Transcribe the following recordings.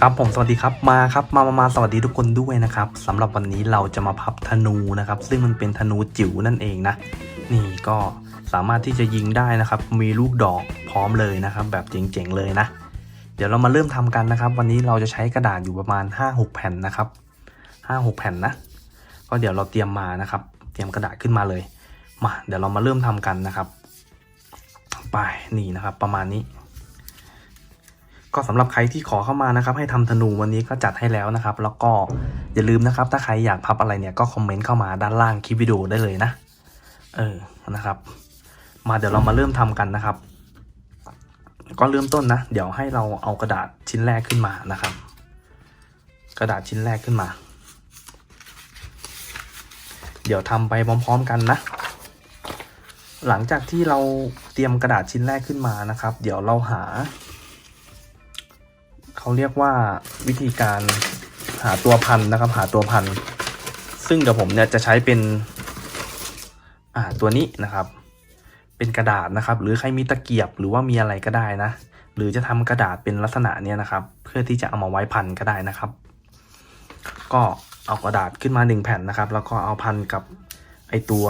ครับผมสวัสดีครับมาครับมามามาสวัสดีทุกคนด้วยนะครับสำหรับวันนี้เราจะมาพับธนูนะครับ ซึ่งมันเป็นธนูจิ๋วนั่นเองนะ นี่ก็สามารถที่จะยิงได้นะครับ มีลูกดอกพร้อมเลยนะครับ แบบเจ๋งๆเลยนะ เดี๋ยวเรามาเริ่มทำกันนะครับ วันนี้เราจะใช้กระดาษอยู่ประมาณ 5-6 แผ่นนะครับ5-6 แผ่นนะ ก็เดี๋ยวเราเตรียมมานะครับ เตรียมกระดาษขึ้นมาเลยมาเดี๋ยวเรามาเริ่มทำกันนะครับ ไปนี่นะครับ ประมาณนี้ ก็สำหรับใครที่ขอเข้ามานะครับ ให้ทำธนูวันนี้ก็จัดให้แล้วนะครับ แล้วก็อย่าลืมนะครับ ถ้าใครอยากพับอะไรเนี่ยก็คอมเมนต์เข้ามาด้านล่างคลิปวิดีโอได้เลยนะ เออนะครับ มาเดี๋ยวเรามาเริ่มทำกันนะครับ ก็เริ่มต้นนะ เดี๋ยวให้เราเอากระดาษชิ้นแรกขึ้นมานะครับ กระดาษชิ้นแรกขึ้นมา เดี๋ยวทำไปพร้อม ๆ กันนะหลังจากที่เราเตรียมกระดาษชิ้นแรกขึ้นมานะครับ เดี๋ยวเราหา เขาเรียกว่าวิธีการหาตัวพันนะครับ หาตัวพัน ซึ่งเดี๋ยวผมเนี่ยจะใช้เป็น อ่าตัวนี้นะครับ เป็นกระดาษนะครับ หรือใครมีตะเกียบหรือว่ามีอะไรก็ได้นะ หรือจะทำกระดาษเป็นลักษณะเนี้ยนะครับ เพื่อที่จะเอามาไว้พันก็ได้นะครับ ก็เอากระดาษขึ้นมาหนึ่งแผ่นนะครับ แล้วก็เอาพันกับไอตัว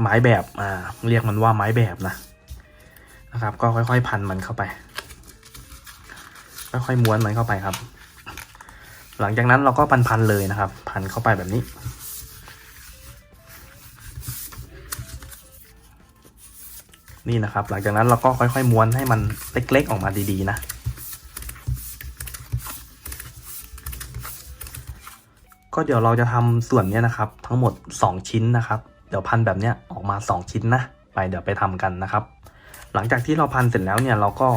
ไม้แบบ อ่า เรียกมันว่าไม้แบบนะ นะครับ ก็ค่อยๆ พันมันเข้าไป ค่อยๆม้วนมันเข้าไปครับ หลังจากนั้นเราก็พันๆเลยนะครับ พันเข้าไปแบบนี้ นี่นะครับ หลังจากนั้นเราก็ค่อยๆม้วนให้มันเล็กๆออกมาดีๆนะก็เดี๋ยวเราจะทำส่วนเนี้ยนะครับ ทั้งหมด 2 ชิ้นนะครับ เดี๋ยวพันแบบเนี้ยออกมา 2 ชิ้นนะ ไปเดี๋ยวไปทำกันนะครับ หลังจากที่เราพันเสร็จแล้วเนี่ยเราก็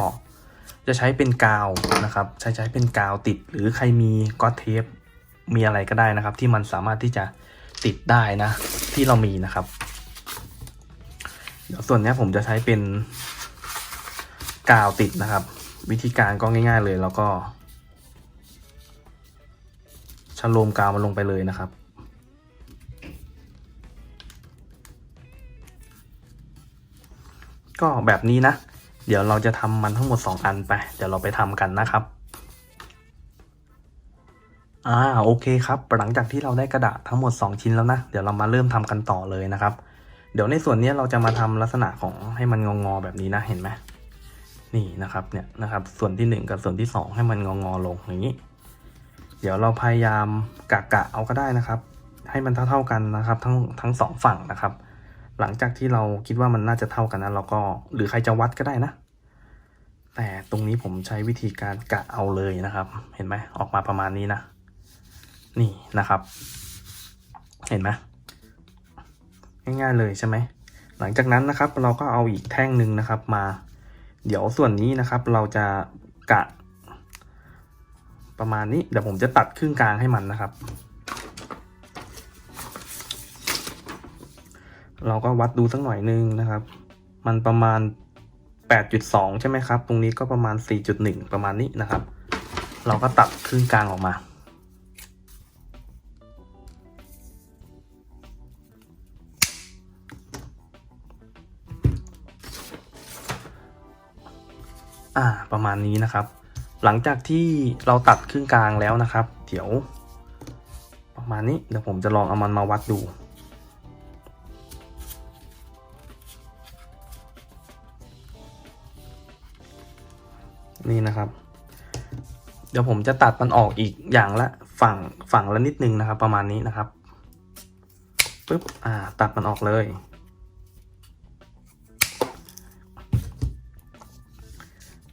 จะใช้เป็นกาวนะครับ ใช้ใช้เป็นกาวติดหรือใครมีก็อตเทปมีอะไรก็ได้นะครับ ที่มันสามารถที่จะติดได้นะ ที่เรามีนะครับเดี๋ยวส่วนนี้ผมจะใช้เป็นกาวติดนะครับ วิธีการก็ง่าย ๆ เลยแล้วก็ชะโลมกาวมันลงไปเลยนะครับก็แบบนี้นะ เดี๋ยวเราจะทำมันทั้งหมด 2 อันไป เดี๋ยวเราไปทำกันนะครับ อ่าโอเคครับ หลังจากที่เราได้กระดาษทั้งหมด 2 ชิ้นแล้วนะ เดี๋ยวเรามาเริ่มทำกันต่อเลยนะครับ เดี๋ยวในส่วนนี้เราจะมาทำลักษณะของให้มันงองอๆแบบนี้นะ เห็นไหมนี่นะครับ เนี่ยนะครับ ส่วนที่ 1 กับส่วนที่ 2 ให้มันงองอๆลงอย่างนี้ เดี๋ยวเราพยายามกะกะเอาก็ได้นะครับ ให้มันเท่าๆกันนะครับ ทั้งทั้งสองฝั่งนะครับ หลังจากที่เราคิดว่ามันน่าจะเท่ากันนะเราก็หรือใครจะวัดก็ได้นะ แต่ตรงนี้ผมใช้วิธีการกะเอาเลยนะครับ เห็นไหมออกมาประมาณนี้นะ นี่นะครับ เห็นไหมง่ายๆเลยใช่ไหมหลังจากนั้นนะครับ เราก็เอาอีกแท่งหนึ่งนะครับมา เดี๋ยวส่วนนี้นะครับ เราจะกะ ประมาณนี้เดี๋ยวผมจะตัดครึ่งกลางให้มันนะครับ เราก็วัดดูสักหน่อยนึงนะครับ มันประมาณ 8.2 ใช่ไหมครับ ตรงนี้ก็ประมาณ 4.1 ประมาณนี้นะครับ เราก็ตัดครึ่งกลางออกมา อ่า ประมาณนี้นะครับ หลังจากที่เราตัดครึ่งกลางแล้วนะครับ เดี๋ยว ประมาณนี้ เดี๋ยวผมจะลองเอามันมาวัดดู นี่นะครับ เดี๋ยวผมจะตัดมันออกอีกอย่างละฝั่งฝั่งละนิดนึงนะครับ ประมาณนี้นะครับปึ๊บอ่า ตัดมันออกเลย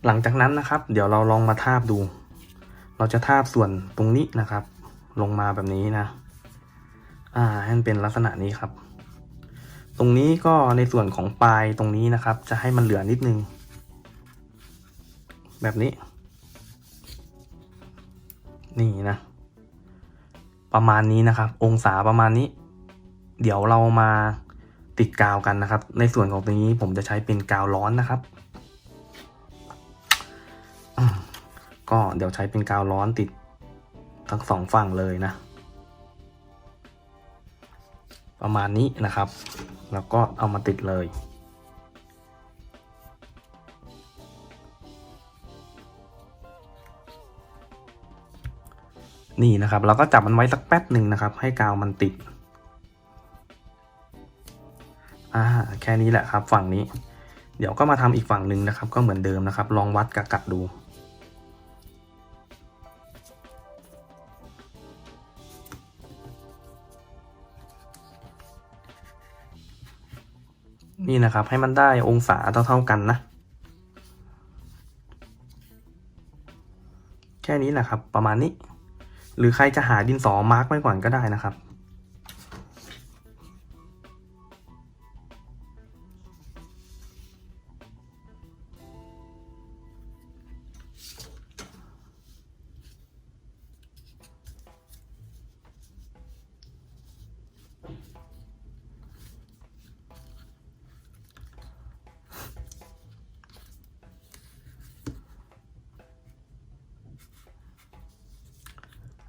หลังจากนั้นนะครับ เดี๋ยวเราลองมาทาบดู เราจะทาบส่วนตรงนี้นะครับ ลงมาแบบนี้นะ อ่าให้มันเป็นลักษณะนี้ครับ ตรงนี้ก็ในส่วนของปลายตรงนี้นะครับ จะให้มันเหลือนิดนึง แบบนี้ นี่นะ ประมาณนี้นะครับ องศาประมาณนี้ เดี๋ยวเรามาติดกาวกันนะครับ ในส่วนของตรงนี้ผมจะใช้เป็นกาวร้อนนะครับ ก็เดี๋ยวใช้เป็นกาวร้อนติดทั้งสองฝั่งเลยนะ ประมาณนี้นะครับ แล้วก็เอามาติดเลย นี่นะครับเราก็จับมันไว้สักแป๊บหนึ่งนะครับ ให้กาวมันติดอ่าแค่นี้แหละครับ ฝั่งนี้ เดี๋ยวก็มาทำอีกฝั่งหนึ่งนะครับ ก็เหมือนเดิมนะครับ ลองวัดกะกะดู นี่นะครับให้มันได้องศาเท่าๆกันนะแค่นี้แหละครับ ประมาณนี้ หรือใครจะหาดินสอมาร์กไว้ก่อนก็ได้นะครับ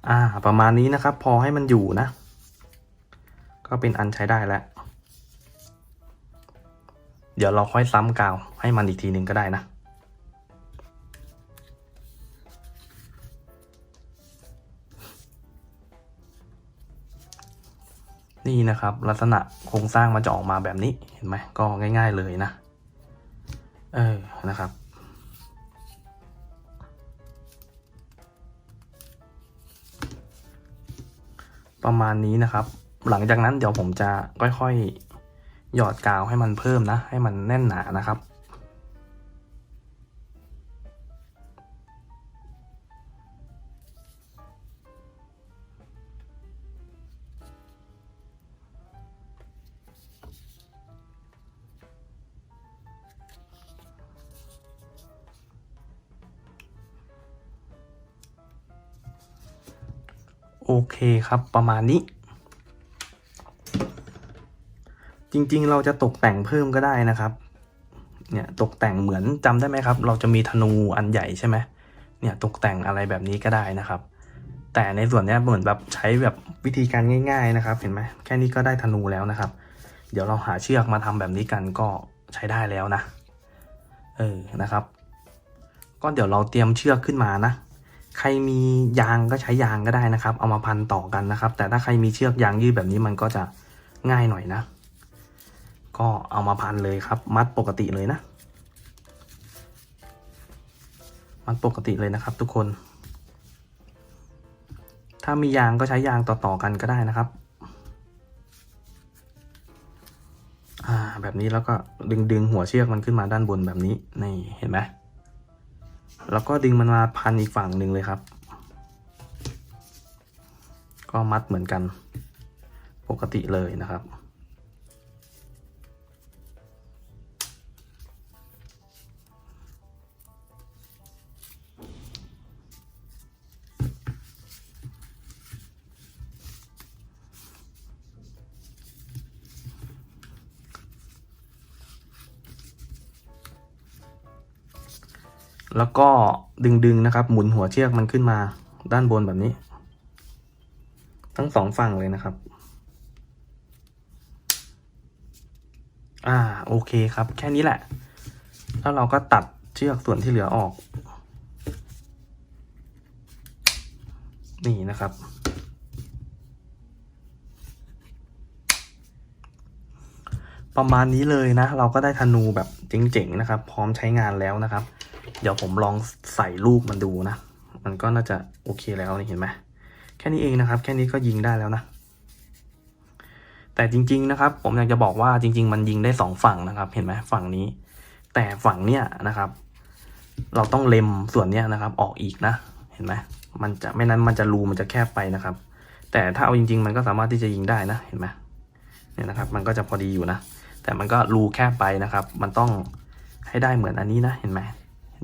อ่า ประมาณนี้นะครับ พอให้มันอยู่นะ ก็เป็นอันใช้ได้แล้ว เดี๋ยวเราค่อยซ้ำกาวให้มันอีกทีหนึ่งก็ได้นะนี่นะครับ ลักษณะโครงสร้างมันจะออกมาแบบนี้เห็นไหมก็ง่าย ๆเลยนะ เออนะครับ ประมาณนี้นะครับ หลังจากนั้นเดี๋ยวผมจะค่อยๆ หยอดกาวให้มันเพิ่มนะ ให้มันแน่นหนานะครับ โอเคครับประมาณนี้ จริงๆเราจะตกแต่งเพิ่มก็ได้นะครับ เนี่ยตกแต่งเหมือนจำได้ไหมครับ เราจะมีธนูอันใหญ่ใช่ไหมเนี่ยตกแต่งอะไรแบบนี้ก็ได้นะครับ แต่ในส่วนนี้เหมือนแบบใช้แบบวิธีการง่าย ๆนะครับ เห็นไหมแค่นี้ก็ได้ธนูแล้วนะครับ เดี๋ยวเราหาเชือกมาทำแบบนี้กันก็ใช้ได้แล้วนะ เออนะครับ ก็เดี๋ยวเราเตรียมเชือกขึ้นมานะ ใครมียางก็ใช้ยางก็ได้นะครับ เอามาพันต่อกันนะครับ แต่ถ้าใครมีเชือกยางยืดแบบนี้มันก็จะง่ายหน่อยนะ ก็เอามาพันเลยครับ มัดปกติเลยนะ มัดปกติเลยนะครับ ทุกคน ถ้ามียางก็ใช้ยางต่อๆกันก็ได้นะครับอ่าแบบนี้แล้วก็ดึงดึงหัวเชือกมันขึ้นมาด้านบนแบบนี้นี่เห็นไหม แล้วก็ดึงมันมาพันอีกฝั่งหนึ่งเลยครับ ก็มัดเหมือนกันปกติเลยนะครับ แล้วก็ดึงๆนะครับ หมุนหัวเชือกมันขึ้นมาด้านบนแบบนี้ ทั้งสองฝั่งเลยนะครับ อ่าโอเคครับ แค่นี้แหละ แล้วเราก็ตัดเชือกส่วนที่เหลือออก นี่นะครับประมาณนี้เลยนะ เราก็ได้ธนูแบบเจ๋งๆนะครับ พร้อมใช้งานแล้วนะครับ เดี๋ยวผมลองใส่ลูกมันดูนะ มันก็น่าจะโอเคแล้วนี่เห็นไหมแค่นี้เองนะครับ แค่นี้ก็ยิงได้แล้วนะ แต่จริง ๆ นะครับ ผมอยากจะบอกว่าจริง ๆ มันยิงได้สองฝั่งนะครับ เห็นไหมฝั่งนี้ แต่ฝั่งเนี้ยนะครับ เราต้องเล็มส่วนเนี้ยนะครับ ออกอีกนะ เห็นไหมมันจะไม่นั้นมันจะรูมันจะแคบไปนะครับ แต่ถ้าเอาจริง ๆ มันก็สามารถที่จะยิงได้นะ เห็นไหมเนี่ยนะครับ มันก็จะพอดีอยู่นะ แต่มันก็รูแคบไปนะครับ มันต้องให้ได้เหมือนอันนี้นะ เห็นไหม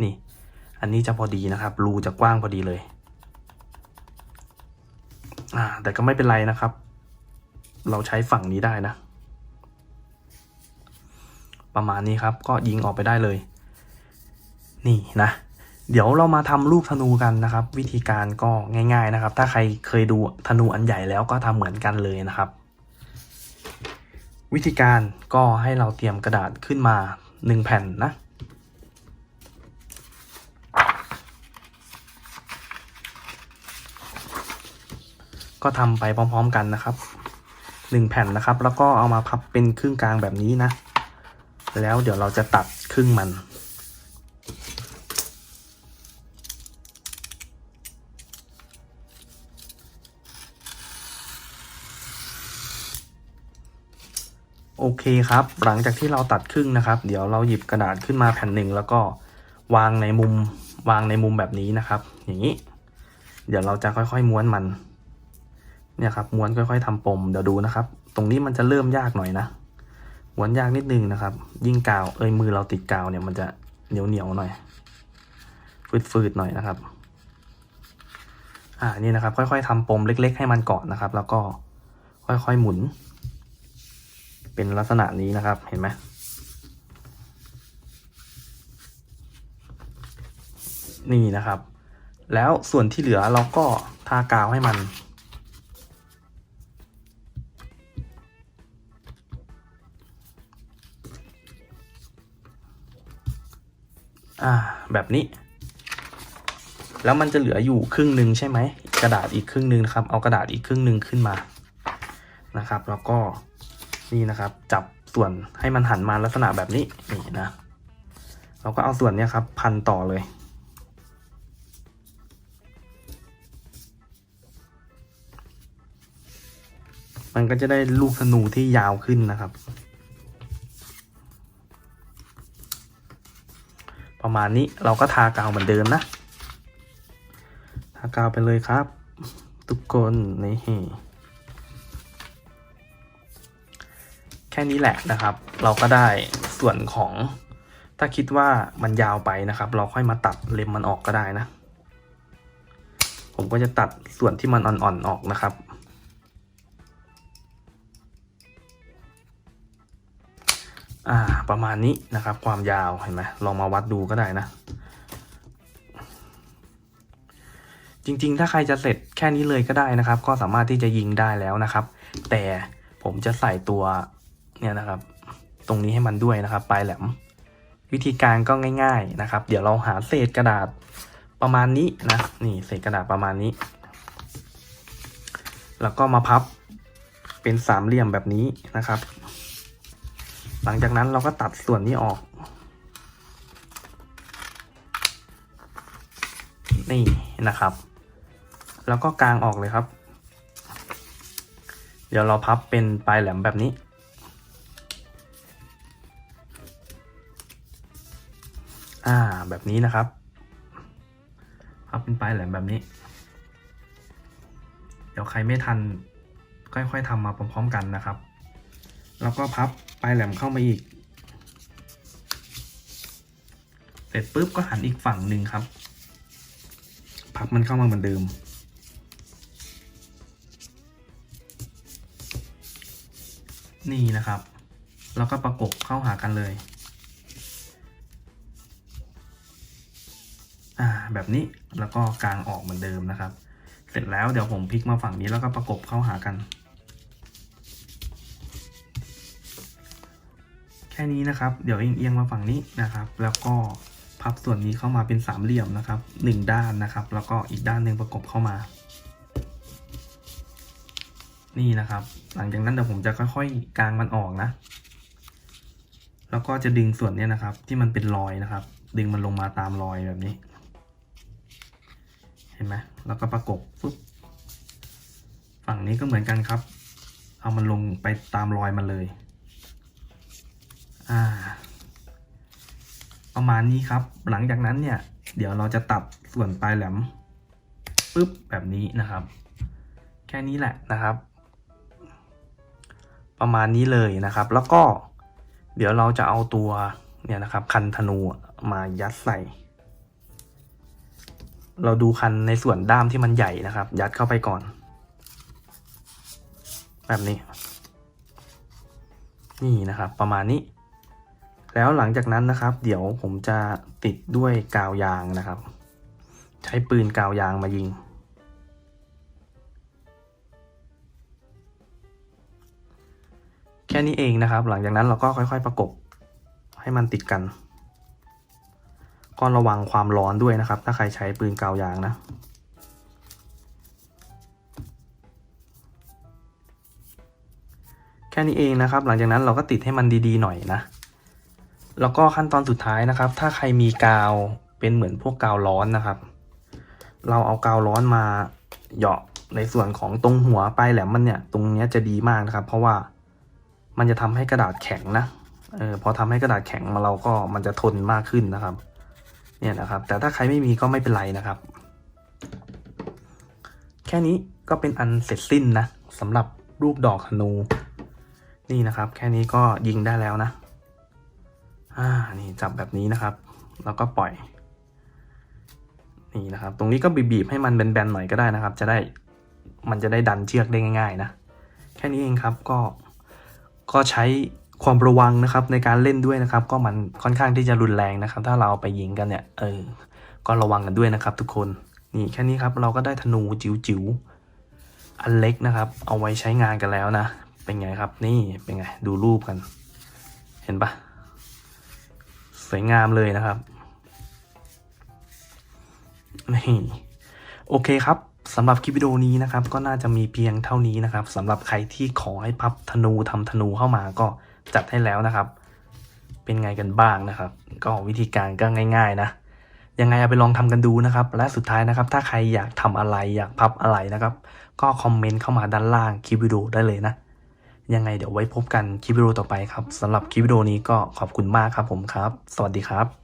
นี่ อันนี้จะพอดีนะครับ รูจะกว้างพอดีเลย อ่า แต่ก็ไม่เป็นไรนะครับ เราใช้ฝั่งนี้ได้นะ ประมาณนี้ครับ ก็ยิงออกไปได้เลย นี่นะ เดี๋ยวเรามาทำลูกธนูกันนะครับ วิธีการก็ง่าย ๆนะครับ ถ้าใครเคยดูธนูอันใหญ่แล้วก็ทำเหมือนกันเลยนะครับวิธีการก็ให้เราเตรียมกระดาษขึ้นมาหนึ่งแผ่นนะ ก็ทำไปพร้อมๆกันนะครับหนึ่งแผ่นนะครับ แล้วก็เอามาพับเป็นครึ่งกลางแบบนี้นะ แล้วเดี๋ยวเราจะตัดครึ่งมัน โอเคครับ หลังจากที่เราตัดครึ่งนะครับ เดี๋ยวเราหยิบกระดาษขึ้นมาแผ่นหนึ่งแล้วก็วางในมุมวางในมุมแบบนี้นะครับ อย่างนี้ เดี๋ยวเราจะค่อยๆม้วนมัน เนี่ยครับม้วนค่อยๆทำปมเดี๋ยวดูนะครับ ตรงนี้มันจะเริ่มยากหน่อยนะม้วนยากนิดนึงนะครับ ยิ่งกาวเอ้ยมือเราติดกาวเนี่ยมันจะเหนียวเหนียวๆหน่อยฟืดๆหน่อยนะครับ อ่านี่นะครับ ค่อยๆทำปมเล็ก ๆ ให้มันก่อนนะครับ แล้วก็ค่อยๆหมุน เป็นลักษณะนี้นะครับเห็นไหมนี่นะครับ แล้วส่วนที่เหลือเราก็ทากาวให้มัน อ่า แบบนี้ แล้วมันจะเหลืออยู่ครึ่งหนึ่งใช่ไหม กระดาษอีกครึ่งหนึ่งนะครับ เอากระดาษอีกครึ่งหนึ่งขึ้นมานะครับ แล้วก็นี่นะครับ จับส่วนให้มันหันมาลักษณะแบบนี้นี่นะเราก็เอาส่วนเนี้ยครับ พันต่อเลย มันก็จะได้ลูกธนูที่ยาวขึ้นนะครับ ประมาณนี้เราก็ทากาวเหมือนเดิมนะทากาวไปเลยครับ ทุกคนนี่แค่นี้แหละนะครับ เราก็ได้ส่วนของถ้าคิดว่ามันยาวไปนะครับ เราค่อยมาตัดเล็มมันออกก็ได้นะ ผมก็จะตัดส่วนที่มันอ่อนๆออกนะครับ อ่าประมาณนี้นะครับ ความยาวเห็นไหมลองมาวัดดูก็ได้นะ จริงๆ ถ้าใครจะเสร็จแค่นี้เลยก็ได้นะครับ ก็สามารถที่จะยิงได้แล้วนะครับ แต่ผมจะใส่ตัวเนี่ยนะครับ ตรงนี้ให้มันด้วยนะครับ ปลายแหลม วิธีการก็ง่าย ๆนะครับ เดี๋ยวเราหาเศษกระดาษประมาณนี้นะนี่เศษกระดาษประมาณนี้ แล้วก็มาพับเป็นสามเหลี่ยมแบบนี้นะครับ หลังจากนั้นเราก็ตัดส่วนนี้ออก นี่นะครับ แล้วก็กางออกเลยครับ เดี๋ยวเราพับเป็นปลายแหลมแบบนี้ อ่าแบบนี้นะครับ พับเป็นปลายแหลมแบบนี้ เดี๋ยวใครไม่ทันค่อยๆทำมาพร้อมๆกันนะครับ แล้วก็พับ ปลายแหลมเข้ามาอีก เสร็จปุ๊บก็หันอีกฝั่งหนึ่งครับ พับมันเข้ามาเหมือนเดิม นี่นะครับ แล้วก็ประกบเข้าหากันเลย อ่า แบบนี้ แล้วก็กางออกเหมือนเดิมนะครับ เสร็จแล้วเดี๋ยวผมพลิกมาฝั่งนี้แล้วก็ประกบเข้าหากัน ค่นี้นะครับ เดี๋ยวเอียงมาฝั่งนี้นะครับ แล้วก็พับส่วนนี้เข้ามาเป็นสามเหลี่ยมนะครับหนึ่งด้านนะครับ แล้วก็อีกด้านหนึ่งประกบเข้ามา นี่นะครับ หลังจากนั้นเดี๋ยวผมจะค่อยๆกางมันออกนะ แล้วก็จะดึงส่วนนี้นะครับ ที่มันเป็นรอยนะครับ ดึงมันลงมาตามรอยแบบนี้ เห็นไหมแล้วก็ประกบปุ๊บฝั่งนี้ก็เหมือนกันครับ เอามันลงไปตามรอยมันเลย อ่า ประมาณนี้ครับ หลังจากนั้นเนี่ย เดี๋ยวเราจะตัดส่วนปลายแหลมปุ๊บแบบนี้นะครับ แค่นี้แหละนะครับ ประมาณนี้เลยนะครับ แล้วก็เดี๋ยวเราจะเอาตัวเนี่ยนะครับ คันธนูมายัดใส่ เราดูคันในส่วนด้ามที่มันใหญ่นะครับ ยัดเข้าไปก่อน แบบนี้ นี่นะครับ ประมาณนี้ แล้วหลังจากนั้นนะครับ เดี๋ยวผมจะติดด้วยกาวยางนะครับ ใช้ปืนกาวยางมายิง แค่นี้เองนะครับ หลังจากนั้นเราก็ค่อย ๆ ประกบให้มันติดกัน ก็ระวังความร้อนด้วยนะครับ ถ้าใครใช้ปืนกาวยางนะแค่นี้เองนะครับ หลังจากนั้นเราก็ติดให้มันดีๆหน่อยนะ แล้วก็ขั้นตอนสุดท้ายนะครับ ถ้าใครมีกาวเป็นเหมือนพวกกาวร้อนนะครับ เราเอากาวร้อนมาเหยาะในส่วนของตรงหัวปลายแหลมมันเนี่ย ตรงเนี้ยจะดีมากนะครับ เพราะว่ามันจะทำให้กระดาษแข็งนะเออพอทำให้กระดาษแข็งมาเราก็มันจะทนมากขึ้นนะครับ เนี่ยนะครับ แต่ถ้าใครไม่มีก็ไม่เป็นไรนะครับ แค่นี้ก็เป็นอันเสร็จสิ้นนะสำหรับรูปดอกธนู นี่นะครับ แค่นี้ก็ยิงได้แล้วนะ อ่านี่จับแบบนี้นะครับ แล้วก็ปล่อย นี่นะครับ ตรงนี้ก็บีบๆให้มันแบนๆหน่อยก็ได้นะครับ จะได้มันจะได้ดันเชือกได้ง่ายๆนะ แค่นี้เองครับก็ก็ใช้ความระวังนะครับในการเล่นด้วยนะครับ ก็มันค่อนข้างที่จะรุนแรงนะครับ ถ้าเราไปยิงกันเนี่ยเออก็ระวังกันด้วยนะครับ ทุกคนนี่แค่นี้ครับเราก็ได้ธนูจิ๋วๆอันเล็กนะครับ เอาไว้ใช้งานกันแล้วนะ เป็นไงครับนี่เป็นไงดูรูปกัน เห็นปะ วยงามเลยนะครับ นี่ โอเคครับสำหรับคลิปวิดีโอนี้นะครับ ก็น่าจะมีเพียงเท่านี้นะครับสำหรับใครที่ขอให้พับธนูทำธนูเข้ามาก็จัดให้แล้วนะครับ เป็นไงกันบ้างนะครับ ก็วิธีการก็ง่าย ๆ นะยังไงเอาไปลองทำกันดูนะครับ และสุดท้ายนะครับ ถ้าใครอยากทำอะไรอยากพับอะไรนะครับ ก็คอมเมนต์เข้ามาด้านล่างคลิปวิดีโอได้เลยนะ ยังไงเดี๋ยวไว้พบกันคลิปวิดีโอต่อไปครับสำหรับคลิปวิดีโอนี้ก็ขอบคุณมากครับผมครับ สวัสดีครับ